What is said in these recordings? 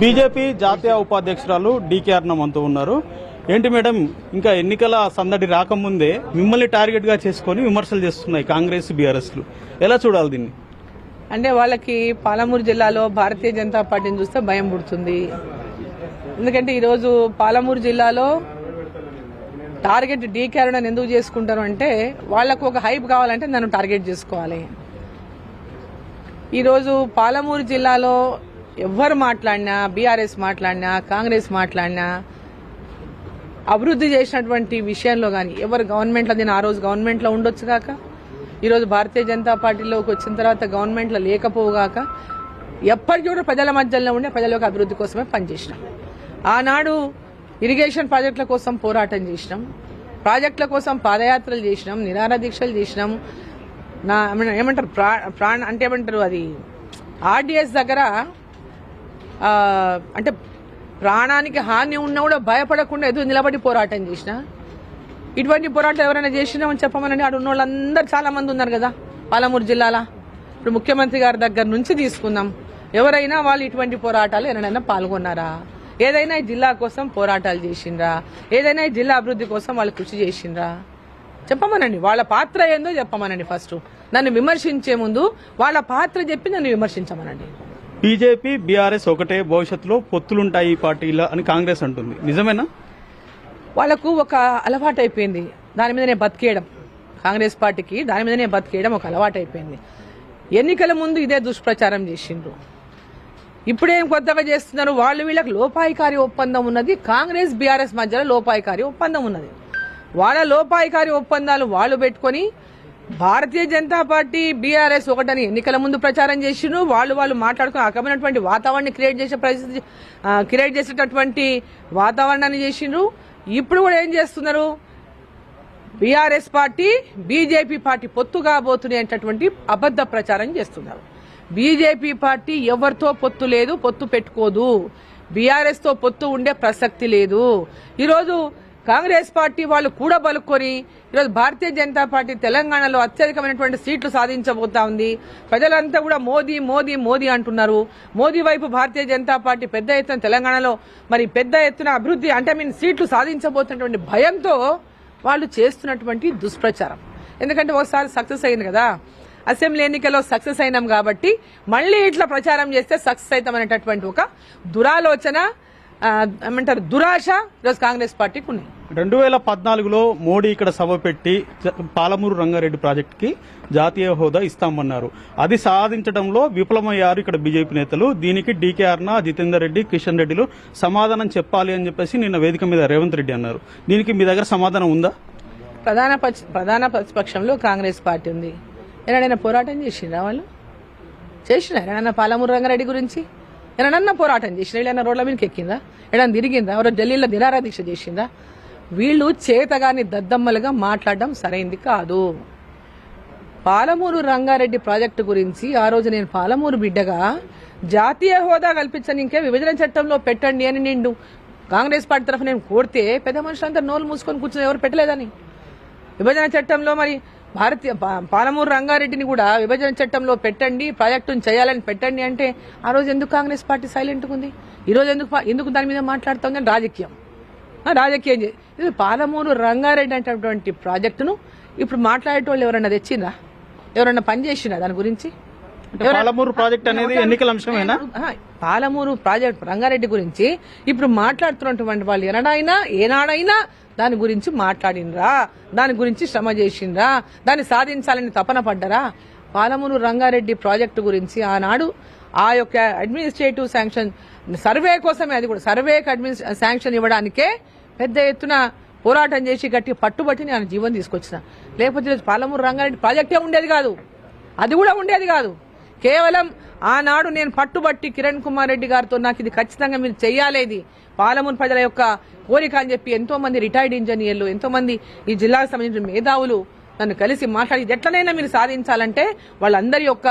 BJP జాతీయ ఉపాధ్యక్షురాలు DKR మనతో ఉన్నారు. ఏంటి మేడం ఇంకా ఎన్నికల సందడి రాకముందే మిమ్మల్ని టార్గెట్గా చేసుకొని విమర్శలు చేస్తున్నాయి కాంగ్రెస్ బీఆర్ఎస్లు. ఎలా చూడాలి దీన్ని? అంటే వాళ్ళకి పాలమూరు జిల్లాలో భారతీయ జనతా పార్టీని చూస్తే భయం పుడుతుంది. ఎందుకంటే ఈరోజు పాలమూరు జిల్లాలో టార్గెట్ డీకేఆర్ అని ఎందుకు చేసుకుంటారు అంటే వాళ్ళకు ఒక హైప్ కావాలంటే నన్ను టార్గెట్ చేసుకోవాలి. ఈరోజు పాలమూరు జిల్లాలో ఎవరు మాట్లాడినా బీఆర్ఎస్ మాట్లాడినా కాంగ్రెస్ మాట్లాడినా అభివృద్ధి చేసినటువంటి విషయంలో కానీ ఎవరు గవర్నమెంట్లో నేను ఆ రోజు గవర్నమెంట్లో ఉండొచ్చు కాక ఈరోజు భారతీయ జనతా పార్టీలోకి వచ్చిన తర్వాత గవర్నమెంట్లో లేకపోగాక ఎప్పటికీ కూడా ప్రజల మధ్యలో ఉండే ప్రజలకు అభివృద్ధి కోసమే పనిచేసినాం. ఆనాడు ఇరిగేషన్ ప్రాజెక్టుల కోసం పోరాటం చేసినాం. ప్రాజెక్టుల కోసం పాదయాత్రలు చేసినాం నిరార దీక్షలు చేసినాం. నా ఏమంటారు? ప్రా ప్రాణ అంటే ఏమంటారు అది? ఆర్డిఎస్ దగ్గర అంటే ప్రాణానికి హాని ఉన్నా కూడా భయపడకుండా ఎదురు నిలబడి పోరాటం చేసిన? ఇటువంటి పోరాటం ఎవరైనా చేసినామని చెప్పమనండి. ఆడ ఉన్న వాళ్ళందరూ చాలామంది ఉన్నారు కదా పాలమూరు జిల్లాల. ఇప్పుడు ముఖ్యమంత్రి గారి దగ్గర నుంచి తీసుకుందాం. ఎవరైనా వాళ్ళు ఇటువంటి పోరాటాలు ఎవరైనా పాల్గొన్నారా? ఏదైనా ఈ జిల్లా కోసం పోరాటాలు చేసిండ్రా? ఏదైనా ఈ జిల్లా అభివృద్ధి కోసం వాళ్ళు కృషి చేసిండ్రా? చెప్పమనండి. వాళ్ళ పాత్ర ఏందో చెప్పమనండి ఫస్ట్. నన్ను విమర్శించే ముందు వాళ్ళ పాత్ర చెప్పి నన్ను విమర్శించమనండి. బీజేపీ బీఆర్ఎస్ ఒకటే భవిష్యత్తులో పొత్తులుంటాయి ఈ పార్టీల అని కాంగ్రెస్ అంటుంది. నిజమేనా? వాళ్ళకు ఒక అలవాటు అయిపోయింది. దాని మీదనే బతికేయడం. కాంగ్రెస్ పార్టీకి దాని మీదనే బతికేయడం ఒక అలవాటు అయిపోయింది. ఎన్నికల ముందు ఇదే దుష్ప్రచారం చేసిండ్రు. ఇప్పుడేం కొత్తగా చేస్తున్నారు? వాళ్ళు వీళ్ళకి లోపాయికారి ఒప్పందం ఉన్నది. కాంగ్రెస్ బీఆర్ఎస్ మధ్యలో లోపాయికారి ఒప్పందం ఉన్నది. వాళ్ళ లోపాయికారి ఒప్పందాలు వాళ్ళు పెట్టుకొని భారతీయ జనతా పార్టీ బీఆర్ఎస్ ఒకటని ఎన్నికల ముందు ప్రచారం చేసిండ్రు. వాళ్ళు వాళ్ళు మాట్లాడుకుని ఆ రకమైనటువంటి వాతావరణాన్ని క్రియేట్ చేసే పరిస్థితి క్రియేట్ చేసేటటువంటి వాతావరణాన్ని చేసిండ్రు. ఇప్పుడు కూడా ఏం చేస్తున్నారు? బీఆర్ఎస్ పార్టీ బీజేపీ పార్టీ పొత్తు కాబోతున్నాయి అనేటటువంటి అబద్ధ ప్రచారం చేస్తున్నారు. బీజేపీ పార్టీ ఎవరితో పొత్తు లేదు పొత్తు పెట్టుకోదు. బీఆర్ఎస్తో పొత్తు ఉండే ప్రసక్తి లేదు. ఈరోజు కాంగ్రెస్ పార్టీ వాళ్ళు కూడా బలుక్కొని ఈరోజు భారతీయ జనతా పార్టీ తెలంగాణలో అత్యధికమైనటువంటి సీట్లు సాధించబోతా ఉంది. ప్రజలంతా కూడా మోదీ మోదీ మోదీ అంటున్నారు. మోదీ వైపు భారతీయ జనతా పార్టీ పెద్ద ఎత్తున తెలంగాణలో మరి పెద్ద ఎత్తున అభివృద్ధి అంటే మీన్ సీట్లు సాధించబోతున్నటువంటి భయంతో వాళ్ళు చేస్తున్నటువంటి దుష్ప్రచారం. ఎందుకంటే ఒకసారి సక్సెస్ అయింది కదా. అసెంబ్లీ ఎన్నికల్లో సక్సెస్ అయినాం కాబట్టి మళ్ళీ ఇట్లా ప్రచారం చేస్తే సక్సెస్ అవుతాం అనేటటువంటి ఒక దురాలోచన ఏమంటారు దురాశ ఈరోజు కాంగ్రెస్ పార్టీకి ఉన్నాయి రెండు వేల పద్నాలుగులో మోడీ ఇక్కడ సభ పెట్టి పాలమూరు రంగారెడ్డి ప్రాజెక్టుకి జాతీయ హోదా ఇస్తామన్నారు. అది సాధించడంలో విఫలమయ్యారు ఇక్కడ బీజేపీ నేతలు. దీనికి డీకే అర్ణ జితేందర్ రెడ్డి కిషన్ రెడ్డిలు సమాధానం చెప్పాలి అని చెప్పేసి నిన్న వేదిక మీద రేవంత్ రెడ్డి అన్నారు. దీనికి మీ దగ్గర సమాధానం ఉందా? ప్రధాన ప్రధాన ప్రతిపక్షంలో కాంగ్రెస్ పార్టీ ఉంది. ఏనాడైనా పోరాటం చేసిండ్రా వాళ్ళు? చేసినా ఏడన్నా పాలమూరు రంగారెడ్డి గురించి? ఏనాడన్నా పోరాటం చేసిన వీళ్ళైనా రోడ్ల మీదకి ఎక్కిందా? ఏడన్నా తిరిగిందా? ఎవరో ఢిల్లీలో దినారా దీక్ష చేసిందా? వీళ్ళు చేతగాని దద్దమ్మలుగా మాట్లాడడం సరైంది కాదు. పాలమూరు రంగారెడ్డి ప్రాజెక్టు గురించి ఆ రోజు నేను పాలమూరు బిడ్డగా జాతీయ హోదా కల్పించని ఇంకే విభజన చట్టంలో పెట్టండి అని నిండు. కాంగ్రెస్ పార్టీ తరఫున నేను కోరితే పెద్ద మనుషులంతా నోలు మూసుకొని కూర్చొని ఎవరు పెట్టలేదని. విభజన చట్టంలో మరి భారతీయ పాలమూరు రంగారెడ్డిని కూడా విభజన చట్టంలో పెట్టండి ప్రాజెక్టును చేయాలని పెట్టండి అంటే ఆ రోజు ఎందుకు కాంగ్రెస్ పార్టీ సైలెంట్గా ఉంది? ఈ రోజు ఎందుకు ఎందుకు దాని మీద మాట్లాడుతుంది అని రాజకీయం. ఆ, రాజకీయం చే- ఇది పాలమూరు రంగారెడ్డి అనేటటువంటి ప్రాజెక్టును ఇప్పుడు మాట్లాడేటోళ్ళు ఎవరన్నా తెచ్చిందా ఎవరన్నా పనిచేసినా దాని గురించి? పాలమూరు ప్రాజెక్ట్ అనేది ఎన్నికల అంశమేనా? పాలమూరు ప్రాజెక్ట్ రంగారెడ్డి గురించి ఇప్పుడు మాట్లాడుతున్నటువంటి వాళ్ళు ఎనడైనా ఏనాడైనా దాని గురించి మాట్లాడినరా? దాని గురించి శ్రమ చేసిండ్రా? దాన్ని సాధించాలని తపన పడ్డరా? పాలమూరు రంగారెడ్డి ప్రాజెక్టు గురించి ఆనాడు ఆ యొక్క అడ్మినిస్ట్రేటివ్ శాంక్షన్ సర్వే కోసమే అది కూడా సర్వేకి అడ్మినిస్ శాంక్షన్ ఇవ్వడానికే పెద్ద ఎత్తున పోరాటం చేసి గట్టి పట్టుబట్టి నేను జీవన్ తీసుకొచ్చిన. లేకపోతే పాలమూరు రంగారెడ్డి ప్రాజెక్టే ఉండేది కాదు. అది కూడా ఉండేది కాదు. కేవలం ఆనాడు నేను పట్టుబట్టి కిరణ్ కుమార్ రెడ్డి గారితో నాకు ఇది ఖచ్చితంగా మీరు చేయాలేది పాలమూరు ప్రజల యొక్క కోరిక అని చెప్పి ఎంతో మంది రిటైర్డ్ ఇంజనీర్లు ఎంతో మంది ఈ జిల్లాకు సంబంధించిన మేధావులు నన్ను కలిసి మాట్లాడి ఎట్లనైనా మీరు సాధించాలంటే వాళ్ళందరి యొక్క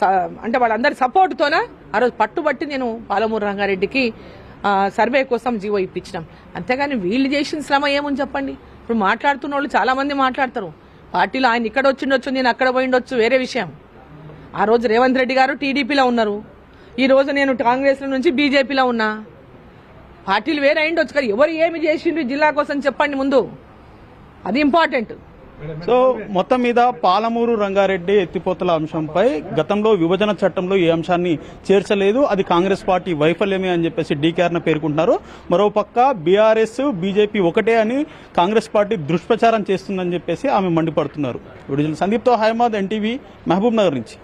స- అంటే వాళ్ళందరి సపోర్టుతోన ఆ రోజు పట్టుబట్టి నేను పాలమూరు రంగారెడ్డికి సర్వే కోసం జీవో ఇప్పించినాం. అంతేగాని వీళ్ళు చేసిన శ్రమ ఏముంది చెప్పండి? ఇప్పుడు మాట్లాడుతున్న వాళ్ళు చాలా మంది మాట్లాడతారు. పార్టీలో ఆయన ఇక్కడ వచ్చిండొచ్చు నేను అక్కడ పోయిండొచ్చు వేరే విషయం. ఆ రోజు రేవంత్ రెడ్డి గారు టీడీపీలో ఉన్నారు. ఈ రోజు నేను కాంగ్రెస్ నుంచి బీజేపీలో ఉన్నా. పార్టీలు వేరే అయిండొచ్చు కదా ఎవరు ఏమి చేసిండ్రు జిల్లా కోసం చెప్పండి ముందు. అది ఇంపార్టెంట్. సో మొత్తం మీద పాలమూరు రంగారెడ్డి ఎత్తిపోతల అంశంపై గతంలో విభజన చట్టంలో ఈ అంశాన్ని చేర్చలేదు అది కాంగ్రెస్ పార్టీ వైఫల్యమే అని చెప్పేసి డీకేఆర్న పేర్కొంటున్నారు. మరోపక్క బీఆర్ఎస్ బీజేపీ ఒకటే అని కాంగ్రెస్ పార్టీ దుష్ప్రచారం చేస్తుందని చెప్పేసి ఆమె మండిపడుతున్నారు. విడుదల సందీప్తో హైమాద్ ఎన్టీవీ మహబూబ్ నగర్ నుంచి.